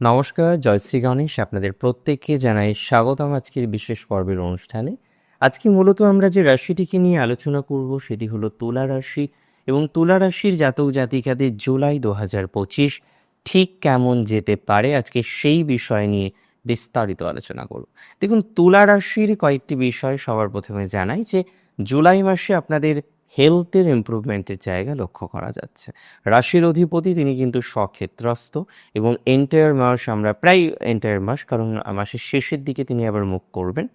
নমস্কার জয়শ্রী গণেশ আপনাদের প্রত্যেককে জানাই স্বাগতম আজকের বিশেষ পর্বের অনুষ্ঠানে। আজকে মূলত আমরা যে রাশিটিকে নিয়ে আলোচনা করব সেটি হলো তুলা রাশি এবং তুলা রাশির জাতক জাতিকাদের জুলাই দু হাজার পঁচিশ ঠিক কেমন যেতে পারে আজকে সেই বিষয় নিয়ে বিস্তারিত আলোচনা করব। দেখুন, তুলা রাশির কয়েকটি বিষয় সবার প্রথমে জানাই যে জুলাই মাসে আপনাদের হেলথের ইমপ্রুভমেন্টের জায়গা লক্ষ্য করা যাচ্ছে। রাশির অধিপতি তিনি কিন্তু স্বক্ষেত্রস্থ এবং এন্টায়ার মাস আমরা প্রায় এন্টায়ার মাস, কারণ মাসের শেষের দিকে তিনি আবার মুখ করবেন।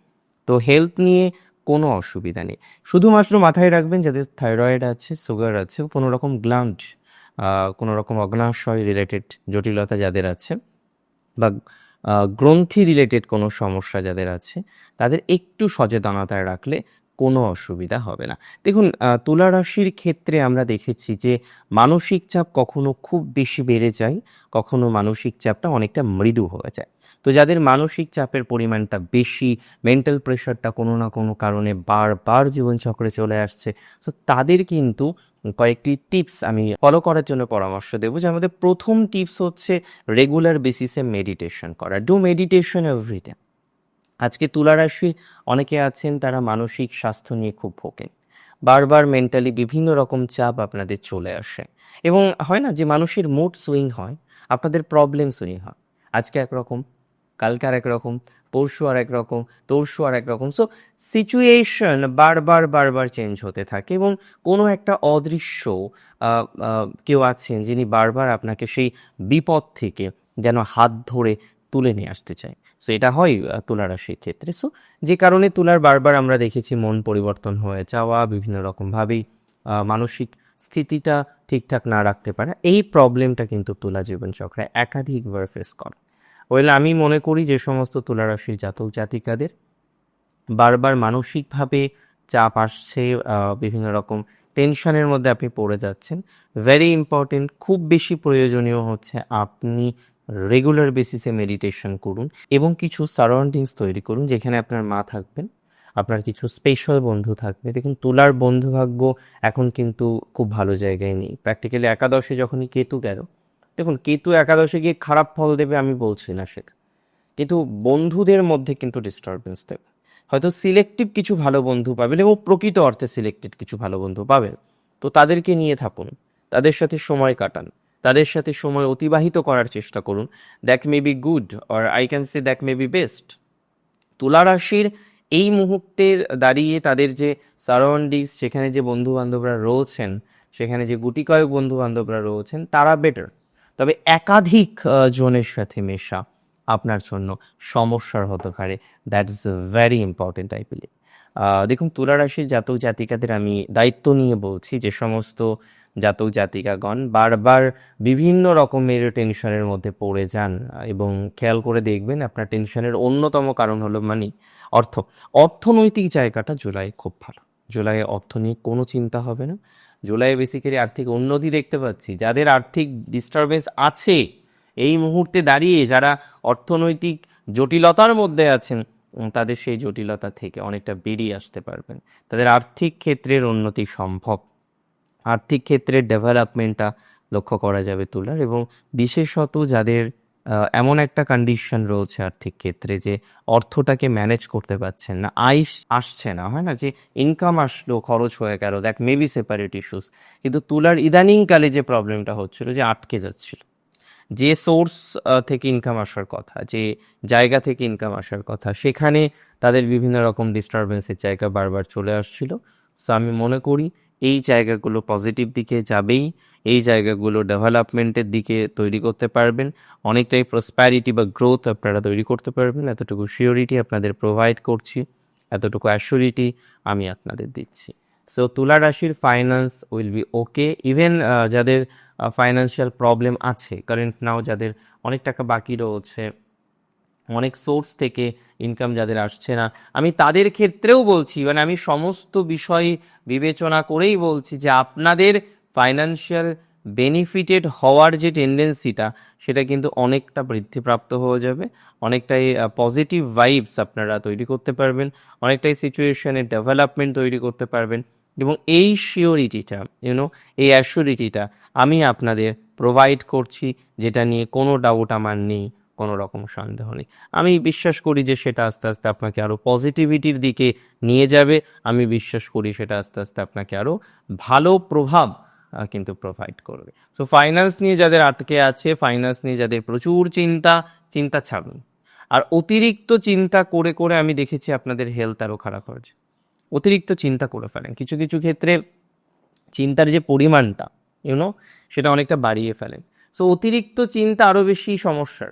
তো হেলথ নিয়ে কোনো অসুবিধা নেই। শুধুমাত্র মাথায় রাখবেন যাদের থাইরয়েড আছে সুগার আছে, কোনো রকম গ্লান্ট কোনো রকম অগ্নাশয় রিলেটেড জটিলতা যাদের আছে বা গ্রন্থি রিলেটেড কোনো সমস্যা যাদের আছে, তাদের একটু সচেতনতায় রাখলে কোনো অসুবিধা হবে না। দেখুন তুলা রাশির ক্ষেত্রে আমরা দেখেছি যে মানসিক চাপ কখনো খুব বেশি বেড়ে যায়, কখনো মানসিক চাপটা অনেকটা মৃদু হয়ে যায়। তো যাদের মানসিক চাপের পরিমাণটা বেশি মেন্টাল প্রেশারটা কোনো না কোনো কারণে বারবার জীবনচক্রে চলে আসছে, তো তাদের কিন্তু কয়েকটি টিপস আমি ফলো করার জন্য পরামর্শ দেবো। যে আমাদের প্রথম টিপস হচ্ছে রেগুলার বেসিসে মেডিটেশন করা। ডু মেডিটেশন এভরিডে আজকে তুলা রাশি, অনেকে আছেন তারা মানসিক স্বাস্থ্য নিয়ে খুব ভোগেন। বারবার মেন্টালি বিভিন্ন রকম চাপ আপনাদের চলে আসে। এবং হয় না যে মানুষের মুড সুইং হয়, আপনাদের প্রবলেম সুইং হয়। আজকে একরকম, কালকে আর একরকম, পরশু আর একরকম, তরশু আর একরকম। সো সিচুয়েশন বারবার বারবার চেঞ্জ হতে থাকে এবং কোনো একটা অদৃশ্য কেউ আছেন যিনি বারবার আপনাকে সেই বিপদ থেকে যেন হাত ধরে তুলে নিয়ে আসতে চায়। সো এটা হয় তুলা রাশির ক্ষেত্রে। সো যে কারণে তুলার বারবার আমরা দেখেছি মন পরিবর্তন হয়ে যাওয়া, বিভিন্ন রকমভাবেই মানসিক স্থিতিটা ঠিকঠাক না রাখতে পারা, এই প্রবলেমটা কিন্তু তুলা জীবনচক্রে একাধিকবার ফেস করে। ওয়েল আমি মনে করি যে সমস্ত তুলা রাশির জাতক জাতিকাদের বারবার মানসিকভাবে চাপ আসছে বিভিন্ন রকম টেনশনের মধ্যে আপনি পড়ে যাচ্ছেন। ভেরি ইম্পর্টেন্ট খুব বেশি প্রয়োজনীয় হচ্ছে আপনি রেগুলার বেসিসে মেডিটেশন করুন এবং কিছু সারাউন্ডিংস তৈরি করুন যেখানে আপনার মা থাকবেন, আপনার কিছু স্পেশাল বন্ধু থাকবে। দেখুন, তুলার বন্ধু ভাগ্য এখন কিন্তু খুব ভালো জায়গায় নেই। প্র্যাকটিক্যালি একাদশে যখনই কেতু গেল, দেখুন, কেতু একাদশে গিয়ে খারাপ ফল দেবে আমি বলছি না সেটা কিন্তু বন্ধুদের মধ্যে কিন্তু ডিস্টারবেন্স দেবে। হয়তো সিলেক্টিভ কিছু ভালো বন্ধু পাবেন এবং প্রকৃত অর্থে সিলেক্টেড কিছু ভালো বন্ধু পাবেন। তো তাদেরকে নিয়ে থাকুন, তাদের সাথে সময় কাটান। তাদের সাথে সময় অতিবাহিত করার চেষ্টা করুন। That may be good or I can say that may be best তুলা রাশির এই মুহূর্তের দাঁড়িয়ে তাদের যে সারাউন্ডিংস সেখানে যে বন্ধু বান্ধবরা রয়েছেন, সেখানে যে গুটি কয়েক বন্ধু বান্ধবরা রয়েছেন, তারা বেটার তবে একাধিক জনের সাথে মেশা আপনার জন্য সমস্যার হতে পারে। That is very important I believe দেখুন তুলা রাশির জাতক জাতিকাদের আমি দায়িত্ব নিয়ে বলছি যে সমস্ত জাতক জাতিকাগণ বারবার বিভিন্ন রকমের টেনশনের মধ্যে পড়ে যান। এবং খেয়াল করে দেখবেন আপনার টেনশনের অন্যতম কারণ হলো মানে অর্থ। অর্থনৈতিক জায়গাটা জুলাই খুব ভালো। জুলাইয়ে অর্থ নিয়ে কোনো চিন্তা হবে না। জুলাই বেসিক্যালি আর্থিক উন্নতি দেখতে পাচ্ছি। যাদের আর্থিক ডিস্টারবেন্স আছে, এই মুহূর্তে দাঁড়িয়ে যারা অর্থনৈতিক জটিলতার মধ্যে আছেন তাদের সেই জটিলতা থেকে অনেকটা বেরিয়ে আসতে পারবেন। তাদের আর্থিক ক্ষেত্রের উন্নতি সম্ভব। আর্থিক ক্ষেত্রের ডেভেলপমেন্টটা লক্ষ্য করা যাবে তুলার এবং বিশেষত যাদের এমন একটা কন্ডিশন রয়েছে আর্থিক ক্ষেত্রে যে অর্থটাকে ম্যানেজ করতে পারছেন না, আয় আসছে না। হয় না যে ইনকাম আসলো, খরচ হয়ে গেল দ্যাট মেবি সেপারেট ইস্যুস কিন্তু তুলার ইদানিংকালে যে প্রবলেমটা হচ্ছিল যে আটকে যাচ্ছিল। যে সোর্স থেকে ইনকাম আসার কথা, যে জায়গা থেকে ইনকাম আসার কথা, সেখানে তাদের বিভিন্ন রকম ডিস্টারবেন্সের জায়গা বারবার চলে আসছিল। সো আমি মনে করি এই জায়গাগুলো পজিটিভ দিকে যাবেই, এই জায়গাগুলো ডেভেলপমেন্টের দিকে তৈরি করতে পারবেন। অনেকটাই প্রসপ্যারিটি বা গ্রোথ আপনারা তৈরি করতে পারবেন। এতটুকু শিওরিটি আপনাদের প্রোভাইড করছি, এতটুকু অ্যাসিউরিটি আমি আপনাদের দিচ্ছি। সো তুলা রাশির finance will be okay even যাদের ফাইন্যান্সিয়াল প্রবলেম আছে। কারেন্ট নাও যাদের অনেক টাকা বাকি রয়েছে, অনেক সোর্স থেকে ইনকাম যাদের আসছে না, আমি তাদের ক্ষেত্রেও বলছি মানে আমি সমস্ত বিষয় বিবেচনা করেই বলছি যে আপনাদের ফাইন্যান্সিয়াল বেনিফিটেড হওয়ার যে টেন্ডেন্সিটা সেটা কিন্তু অনেকটা বৃদ্ধিপ্রাপ্ত হয়ে যাবে, অনেকটাই পজিটিভ ভাইবস আপনারা তৈরি করতে পারবেন, অনেকটাই সিচুয়েশনের ডেভেলপমেন্ট তৈরি করতে পারবেন এবং এই শিওরিটিটা ইউনো এই অ্যাসিউরিটিটা আমি আপনাদের প্রোভাইড করছি, যেটা নিয়ে কোনো ডাউট আমার নেই, কোনো রকম সন্দেহ নেই। আমি বিশ্বাস করি যে সেটা আস্তে আস্তে আপনাকে আরও পজিটিভিটির দিকে নিয়ে যাবে। আমি বিশ্বাস করি সেটা আস্তে আস্তে আপনাকে আরও ভালো প্রভাব কিন্তু প্রোভাইড করবে। সো ফাইন্যান্স নিয়ে যাদের আটকে আছে ফাইন্যান্স নিয়ে যাদের প্রচুর চিন্তা চিন্তা ছাড়ুন। আর অতিরিক্ত চিন্তা করে করে আমি দেখেছি আপনাদের হেলথ আরও খারাপ হয়েছে। অতিরিক্ত চিন্তা করে ফেলেন। কিছু কিছু ক্ষেত্রে চিন্তার যে পরিমাণটা ইউনো সেটা অনেকটা বাড়িয়ে ফেলেন সো অতিরিক্ত চিন্তা আরও বেশি সমস্যার।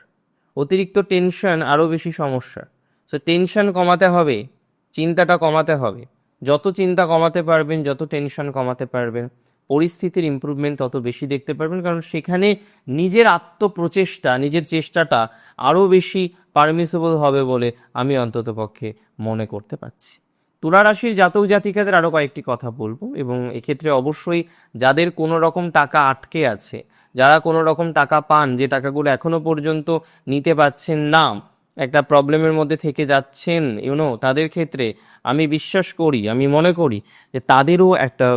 অতিরিক্ত টেনশন আরও বেশি সমস্যা সো টেনশন কমাতে হবে, চিন্তাটা কমাতে হবে। যত চিন্তা কমাতে পারবেন, যত টেনশন কমাতে পারবেন, পরিস্থিতির ইমপ্রুভমেন্ট তত বেশি দেখতে পারবেন। কারণ সেখানে নিজের আত্মপ্রচেষ্টা, নিজের চেষ্টাটা আরও বেশি পারমিসেবল হবে বলে আমি অন্ততপক্ষে মনে করতে পারছি। তুলা রাশির জাতক জাতিকাদের আরও কয়েকটি কথা বলব এবং এক্ষেত্রে অবশ্যই যাদের কোনো রকম টাকা আটকে আছে, যারা কোনো রকম টাকা পান, যে টাকাগুলো এখনও পর্যন্ত নিতে পারছেন না, একটা প্রবলেমের মধ্যে থেকে যাচ্ছেন ইউনো তাদের ক্ষেত্রে আমি বিশ্বাস করি, আমি মনে করি যে তাদেরও একটা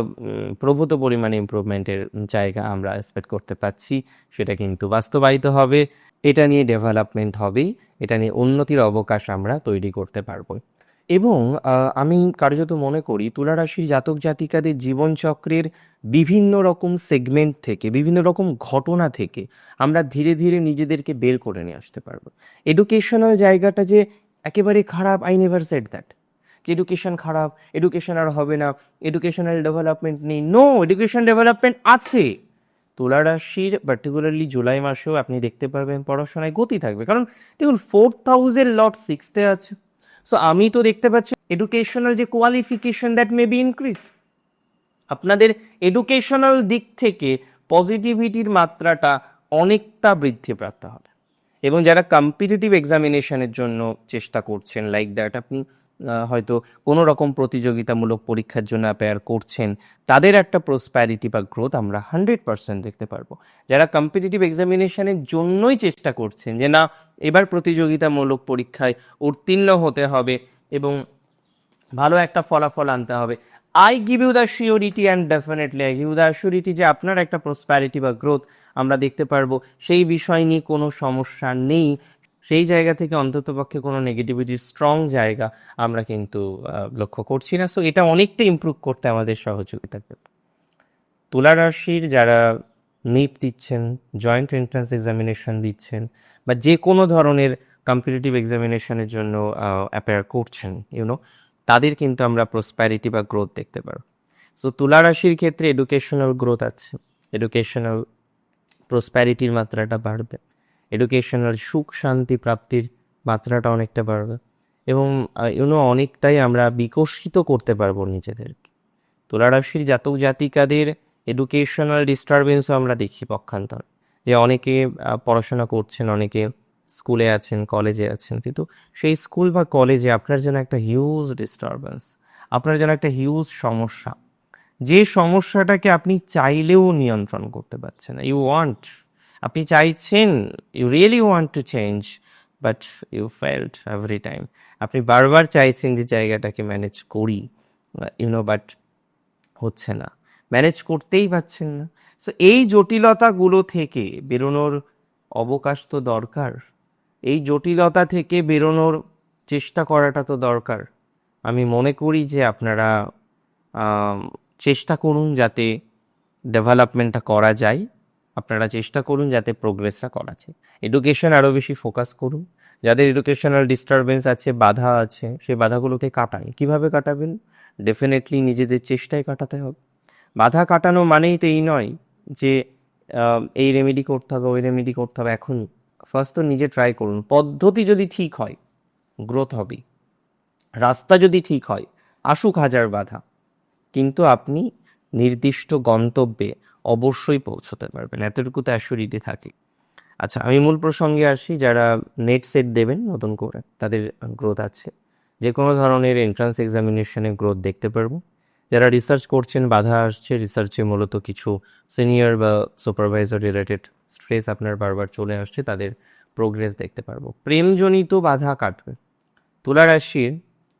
প্রভূত পরিমাণে ইমপ্রুভমেন্টের জায়গা আমরা এক্সপেক্ট করতে পারছি, সেটা কিন্তু বাস্তবায়িত হবে। এটা নিয়ে ডেভেলপমেন্ট হবেই, এটা নিয়ে উন্নতির অবকাশ আমরা তৈরি করতে পারব এবং আমি কার্যত মনে করি তুলা রাশির জাতক জাতিকাদের জীবনচক্রের বিভিন্ন রকম সেগমেন্ট থেকে, বিভিন্ন রকম ঘটনা থেকে আমরা ধীরে ধীরে নিজেদেরকে বের করে নিয়ে আসতে পারব। এডুকেশনাল জায়গাটা যে একেবারে খারাপ আই নেভার সেট দ্যাট যে এডুকেশন খারাপ এডুকেশন আর হবে না এডুকেশনাল ডেভেলপমেন্ট নেই। নো এডুকেশন ডেভেলপমেন্ট আছে। তুলা রাশির পার্টিকুলারলি জুলাই মাসেও আপনি দেখতে পারবেন পড়াশোনায় গতি থাকবে। কারণ দেখুন ফোর থাউজেন্ড লট সিক্সতে আছে। সো আমি তো দেখতে পাচ্ছি এডুকেশনাল যে qualification that may be increase আপনাদের এডুকেশনাল দিক থেকে পজিটিভিটির মাত্রাটা অনেকটা বৃদ্ধি বৃদ্ধিপ্রাপ্ত হবে। এবং যারা কম্পিটিটিভ এক্সামিনেশনের জন্য চেষ্টা করছেন লাইক দ্যাট আপনি হয়তো কোনো রকম প্রতিযোগিতামূলক পরীক্ষার জন্য অ্যাপেয়ার করছেন, তাদের একটা প্রসপ্যারিটি বা গ্রোথ আমরা হান্ড্রেড পার্সেন্ট দেখতে পারব। যারা কম্পিটিটিভ এক্সামিনেশনের জন্যই চেষ্টা করছেন যে না, এবার প্রতিযোগিতামূলক পরীক্ষায় উত্তীর্ণ হতে হবে এবং ভালো একটা ফলাফল আনতে হবে। I give you the surety and definitely I give the surety যে আপনার একটা প্রসপ্যারিটি বা গ্রোথ আমরা দেখতে পারব। সেই বিষয় নিয়ে কোনো সমস্যা নেই। সেই জায়গা থেকে অন্ততপক্ষে কোনো নেগেটিভিটির স্ট্রং জায়গা আমরা কিন্তু লক্ষ্য করছি না। সো এটা অনেকটা ইমপ্রুভ করতে আমাদের সহযোগিতা করবে। তুলা রাশির যারা নিপ দিচ্ছেন জয়েন্ট এন্ট্রান্স এক্সামিনেশন দিচ্ছেন, বা যে কোনো ধরনের কম্পিটিটিভ এক্সামিনেশনের জন্য অ্যাপেয়ার করছেন ইউনো তাদের কিন্তু আমরা প্রসপ্যারিটি বা গ্রোথ দেখতে পারব সো তুলা রাশির ক্ষেত্রে এডুকেশনাল গ্রোথ আছে। এডুকেশনাল প্রসপ্যারিটির মাত্রাটা বাড়বে। এডুকেশনাল সুখ শান্তি প্রাপ্তির মাত্রাটা অনেকটা বাড়বে। এবং ইউনো অনেকটাই আমরা বিকশিত করতে পারব নিজেদেরকে। তুলা রাশির জাতক জাতিকাদের এডুকেশনাল ডিস্টারবেন্সও আমরা দেখি পক্ষান্তর। যে অনেকে পড়াশোনা করছেন, অনেকে স্কুলে আছেন, কলেজে আছেন, কিন্তু সেই স্কুল বা কলেজে আপনার জন্য একটা হিউজ ডিস্টারবেন্স আপনার জন্য একটা হিউজ সমস্যা। যে সমস্যাটাকে আপনি চাইলেও নিয়ন্ত্রণ করতে পারছেন ইউ ওয়ান্ট আপনি চাইছেন you really want to change but you felt every time আপনি বারবার চাইছেন যে জায়গাটাকে ম্যানেজ করি ইউনো বাট হচ্ছে না। ম্যানেজ করতেই পারছেন না। সো এই জটিলতাগুলো থেকে বেরোনোর অবকাশ তো দরকার। এই জটিলতা থেকে বেরোনোর চেষ্টা করাটা তো দরকার। আমি মনে করি যে আপনারা চেষ্টা করুন যাতে ডেভেলপমেন্টটা করা যায়। আপনারা চেষ্টা করুন যাতে প্রোগ্রেসটা করা যায় এডুকেশন আরও বেশি ফোকাস করুন। যাদের এডুকেশনাল ডিস্টারবেন্স আছে, বাধা আছে, সেই বাধাগুলোকে কাটান। কীভাবে কাটাবেন? ডেফিনেটলি নিজেদের চেষ্টায় কাটাতে হবে। বাধা কাটানো মানেই তো এই নয় যে এই রেমেডি করতে হবে, ওই রেমেডি করতে হবে এখনই। ফার্স্ট তো নিজে ট্রাই করুন। পদ্ধতি যদি ঠিক হয় গ্রোথ হবে। রাস্তা যদি ঠিক হয়, আসুক হাজার বাধা। কিন্তু আপনি নির্দিষ্ট গন্তব্যে অবশ্যই পৌঁছতে পারবেন। এতটুকু তো অ্যাসুরিটি থাকে আচ্ছা আমি মূল প্রসঙ্গে আসি, যারা নেট সেট দেবেন নতুন করে, তাদের গ্রোথ আছে। যে কোনো ধরনের এন্ট্রান্স এক্সামিনেশনে গ্রোথ দেখতে পারব। যারা রিসার্চ করছেন, বাধা আসছে রিসার্চে মূলত কিছু সিনিয়র বা সুপারভাইজার রিলেটেড স্ট্রেস আপনার বারবার চলে আসছে, তাদের প্রোগ্রেস দেখতে পারব। প্রেমজনিত বাধা কাটবে। তুলা রাশির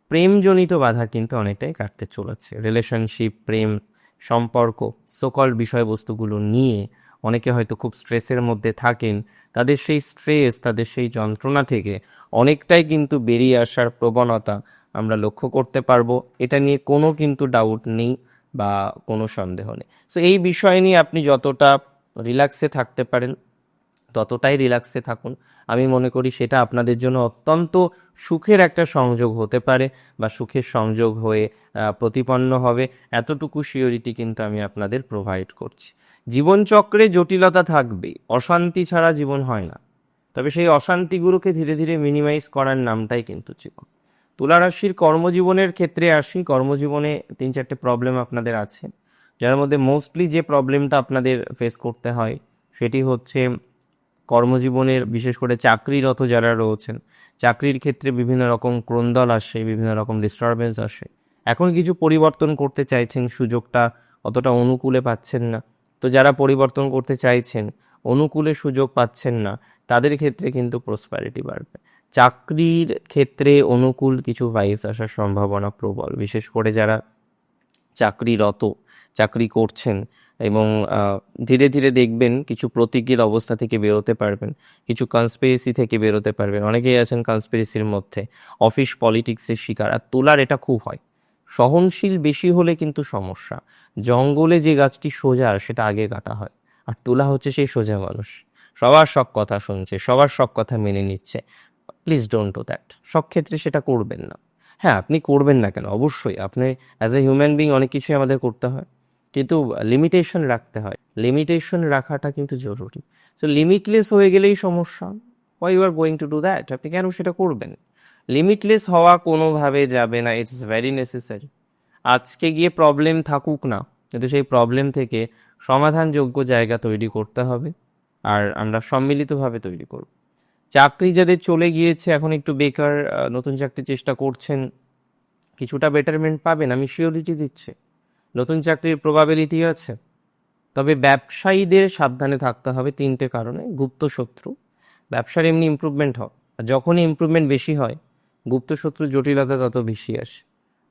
প্রেমজনিত বাধা কিন্তু অনেকটাই কাটতে চলেছে। রিলেশনশিপ প্রেম সম্পর্ক সকল বিষয়বস্তুগুলো নিয়ে অনেকে হয়তো খুব স্ট্রেসের মধ্যে থাকেন, তাদের সেই স্ট্রেস তাদের সেই যন্ত্রণা থেকে অনেকটাই কিন্তু বেরিয়ে আসার প্রবণতা আমরা লক্ষ্য করতে পারব। এটা নিয়ে কোনো কিন্তু ডাউট নেই বা কোনো সন্দেহ নেই। সো এই বিষয় নিয়ে আপনি যতটা রিল্যাক্সে থাকতে পারেন ততটাই রিল্যাক্সে থাকুন। আমি মনে করি সেটা আপনাদের জন্য অত্যন্ত সুখের একটা সংযোগ হতে পারে বা সুখের সংযোগ হয়ে প্রতিপন্ন হবে। এতটুকু সিওরিটি কিন্তু আমি আপনাদের প্রোভাইড করছি। জীবনচক্রে জটিলতা থাকবেই অশান্তি ছাড়া জীবন হয় না। তবে সেই অশান্তিগুলোকে ধীরে ধীরে মিনিমাইজ করার নামটাই কিন্তু জীবন। তুলা রাশির কর্মজীবনের ক্ষেত্রে আসি, কর্মজীবনে তিন চারটে প্রবলেম আপনাদের আছে। যার মধ্যে মোস্টলি যে প্রবলেমটা আপনাদের ফেস করতে হয়, সেটি হচ্ছে কর্মজীবনের, বিশেষ করে চাকরিরত যারা রয়েছেন, চাকরির ক্ষেত্রে বিভিন্ন রকম ক্রন্দল আসে বিভিন্ন রকম ডিস্টারবেন্স আসে এখন কিছু পরিবর্তন করতে চাইছেন, সুযোগটা অতটা অনুকূলে পাচ্ছেন না। তো যারা পরিবর্তন করতে চাইছেন, অনুকূলে সুযোগ পাচ্ছেন না, তাদের ক্ষেত্রে কিন্তু প্রসপ্যারিটি বাড়বে। চাকরির ক্ষেত্রে অনুকূল কিছু ভাইবস আসার সম্ভাবনা প্রবল। বিশেষ করে যারা চাকরিরত, চাকরি করছেন এবং ধীরে ধীরে দেখবেন কিছু প্রতীকীর অবস্থা থেকে বেরোতে পারবেন, কিছু কনস্পিরেসি থেকে বেরোতে পারবেন। অনেকেই আছেন কনস্পিরেসির মধ্যে অফিস পলিটিক্সের শিকার, আর তোলার এটা খুব হয়। সহনশীল বেশি হলে কিন্তু সমস্যা। জঙ্গলে যে গাছটি সোজা, সেটা আগে কাটা হয়। আর তোলা হচ্ছে সেই সোজা মানুষ। সবার সব কথা শুনছে, সবার সব কথা মেনে নিচ্ছে। প্লিজ ডোন্ট ডু দ্যাট সব ক্ষেত্রে সেটা করবেন না। হ্যাঁ আপনি করবেন না কেন? অবশ্যই। আপনি অ্যাজ এ হিউম্যান বিং অনেক কিছুই আমাদের করতে হয়। কিন্তু লিমিটেশন রাখতে হয়। লিমিটেশন রাখাটা কিন্তু জরুরি। সো লিমিটলেস হয়ে গেলেই সমস্যা। Why you are going to do that আপনি কেন সেটা করবেন? লিমিটলেস হওয়া কোনোভাবে যাবে না। ইটস ভেরি নেসেসারি আজকে গিয়ে প্রবলেম থাকুক না। কিন্তু সেই প্রবলেম থেকে সমাধানযোগ্য জায়গা তৈরি করতে হবে। আর আমরা সম্মিলিতভাবে তৈরি করব। চাকরি যাদের চলে গিয়েছে, এখন একটু বেকার নতুন চাকরি চেষ্টা করছেন, কিছুটা বেটারমেন্ট পাবেন, আমি শিওরিটি দিচ্ছি। নতুন চাকরির প্রবাবিলিটি আছে। তবে ব্যবসায়ীদের সাবধানে থাকতে হবে তিনটে কারণে। গুপ্ত শত্রু, ব্যবসার এমনি ইমপ্রুভমেন্ট হয় আর যখনই ইমপ্রুভমেন্ট বেশি হয়, গুপ্ত শত্রু জটিলতা তত বেশি আসে।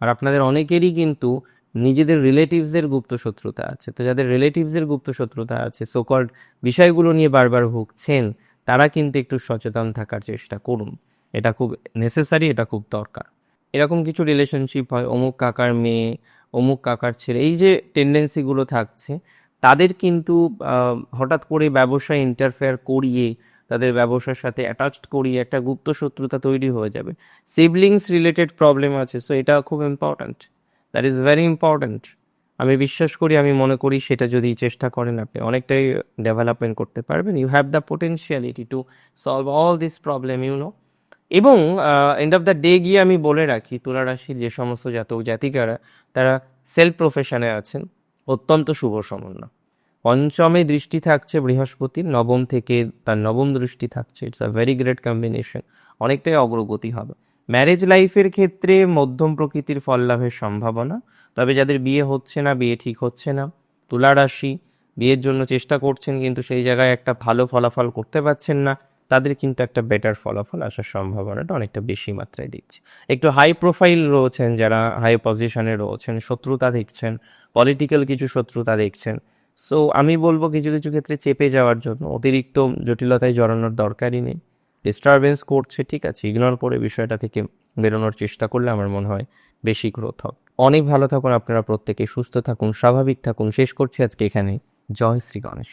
আর আপনাদের অনেকেরই কিন্তু নিজেদের রিলেটিভসদের গুপ্ত শত্রুতা আছে। তো যাদের রিলেটিভসদের গুপ্ত শত্রুতা আছে সোকল্ড বিষয়গুলো নিয়ে বারবার ভুগছেন, তারা কিন্তু একটু সচেতন থাকার চেষ্টা করুন। এটা খুব নেসেসারি এটা খুব দরকার। এরকম কিছু রিলেশনশিপ হয়। অমুক কাকার মেয়ে অমুক কাকার ছেলে, এই যে টেন্ডেন্সিগুলো থাকছে, তাদের কিন্তু হঠাৎ করে ব্যবসায় ইন্টারফেয়ার করিয়ে, তাদের ব্যবসার সাথে অ্যাটাচড করিয়ে একটা গুপ্ত শত্রুতা তৈরি হয়ে যাবে। সিবলিংস রিলেটেড প্রবলেম আছে সো এটা খুব important that is very important আমি বিশ্বাস করি, আমি মনে করি সেটা যদি চেষ্টা করেন আপনি, অনেকটাই ডেভেলপমেন্ট করতে পারবেন। You have the potentiality to solve all this problem you know এবং এন্ড অফ দ্য ডে গিয়ে আমি বলে রাখি তুলা রাশির যে সমস্ত জাতক জাতিকারা, তারা সেলফ প্রফেশনে আছেন, অত্যন্ত শুভ সমন্বয়। পঞ্চমে দৃষ্টি থাকছে বৃহস্পতির, নবম থেকে তার নবম দৃষ্টি থাকছে it's a very great combination অনেকটাই অগ্রগতি হবে। ম্যারেজ লাইফের ক্ষেত্রে মধ্যম প্রকৃতির ফল লাভের সম্ভাবনা, তবে যাদের বিয়ে হচ্ছে না, বিয়ে ঠিক হচ্ছে না তুলা রাশি বিয়ের জন্য চেষ্টা করছেন, কিন্তু সেই জায়গায় একটা ভালো ফলাফল করতে পারছেন না তাদের কিন্তু একটা বেটার ফলাফল আসার সম্ভাবনাটা অনেকটা বেশি মাত্রায় দেখছি একটু হাই প্রোফাইল রয়েছেন যারা হাই পজিশনে রয়েছেন, শত্রুতা দেখছেন পলিটিক্যাল কিছু শত্রুতা দেখছেন। সো আমি বলব কিছু কিছু ক্ষেত্রে চেপে যাওয়ার জন্য অতিরিক্ত জটিলতায় জড়ানোর দরকারই নেই। ডিস্টারবেন্স করছে, ঠিক আছে ইগনোর করে বিষয়টা থেকে বেরোনোর চেষ্টা করলে আমার মনে হয় বেশি গ্রোথ হবে। অনেক ভালো থাকুন আপনারা প্রত্যেকে, সুস্থ থাকুন, স্বাভাবিক থাকুন। শেষ করছি আজকে এখানে। জয় শ্রী গণেশ।